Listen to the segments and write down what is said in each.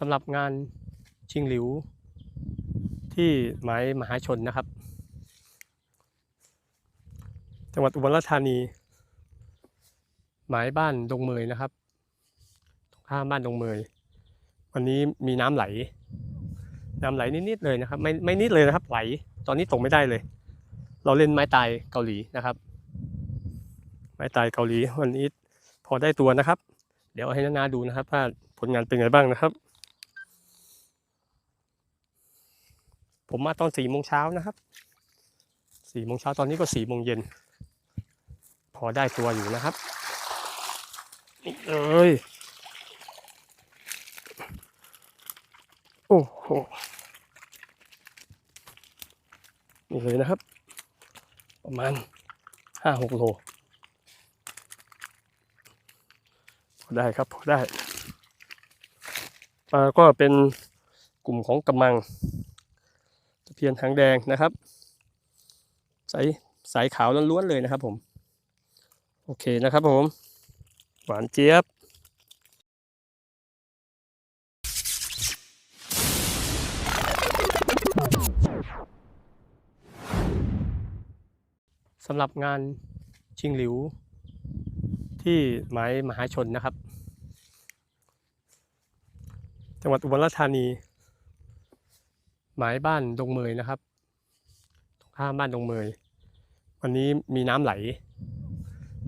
สำหรับงานชิงหลิว ที่หมายมหาชนนะครับ จังหวัดอุบลราชธานี หมายบ้านดงเมยนะครับตรงข้ามบ้านดงเมย วันนี้มีน้ำไหล น้ำไหลนิดๆเลยนะครับ ไม่ไม่นิดเลยนะครับ ไหล ตอนนี้ตกไม่ได้เลย เราเล่นไม้ตายเกาหลีนะครับ ไม้ตายเกาหลีวันนี้พอได้ตัวนะครับ เดี๋ยวให้นานาดูนะครับว่าผลงานเป็นไงบ้างนะครับ ผมมาตอนสี่โมงเช้านะครับสี่โมงเช้าตอนนี้ก็สี่โมงเย็น พอได้ตัวอยู่นะครับนี่เอ้ยโอ้โหนี่เลยนะครับ ประมาณห้าหกโลพอได้ครับพอได้ปลาก็เป็นกลุ่มของกำมัง เพียนหางแดงนะครับ สายสายขาวล้วนๆเลยนะครับผม โอเคนะครับผม หวานเจี๊ยบสำหรับงานชิงหลิว ที่หมายมหาชนนะครับ จังหวัดอุบลราชธานี หมายบ้านดงเมยนะครับตรงข้ามบ้านดงเมย วันนี้มีน้ำไหล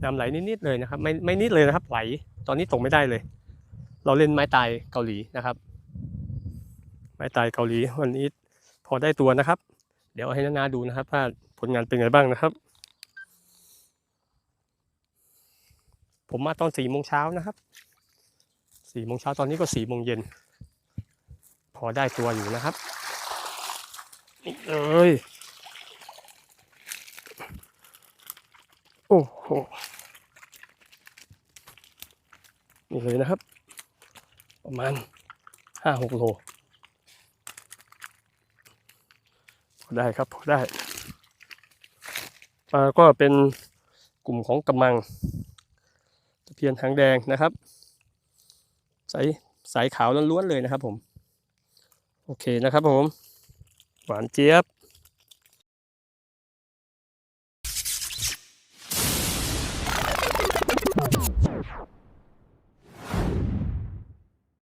น้ำไหลนิดๆเลยนะครับ ไม่ไม่นิดเลยนะครับ ไหล ตอนนี้ตกไม่ได้เลย เราเล่นไม้ตายเกาหลีนะครับ ไม้ตายเกาหลี วันนี้พอได้ตัวนะครับ เดี๋ยวให้นานาดูนะครับว่าผลงานเป็นไงบ้างนะครับ ผมมาตอนสี่โมงเช้านะครับสี่โมงเช้าตอนนี้ก็สี่โมงเย็นพอได้ตัวอยู่นะครับ เอ้ย โอ้โห นี่เลยนะครับ ประมาณห้าหกโลพอได้ครับพอได้ปลาก็เป็นกลุ่มของกำมังตะเพียนหางแดงนะครับสายสายขาวล้วนๆเลยนะครับผม โอเคนะครับผม หวานเจี๊ยบ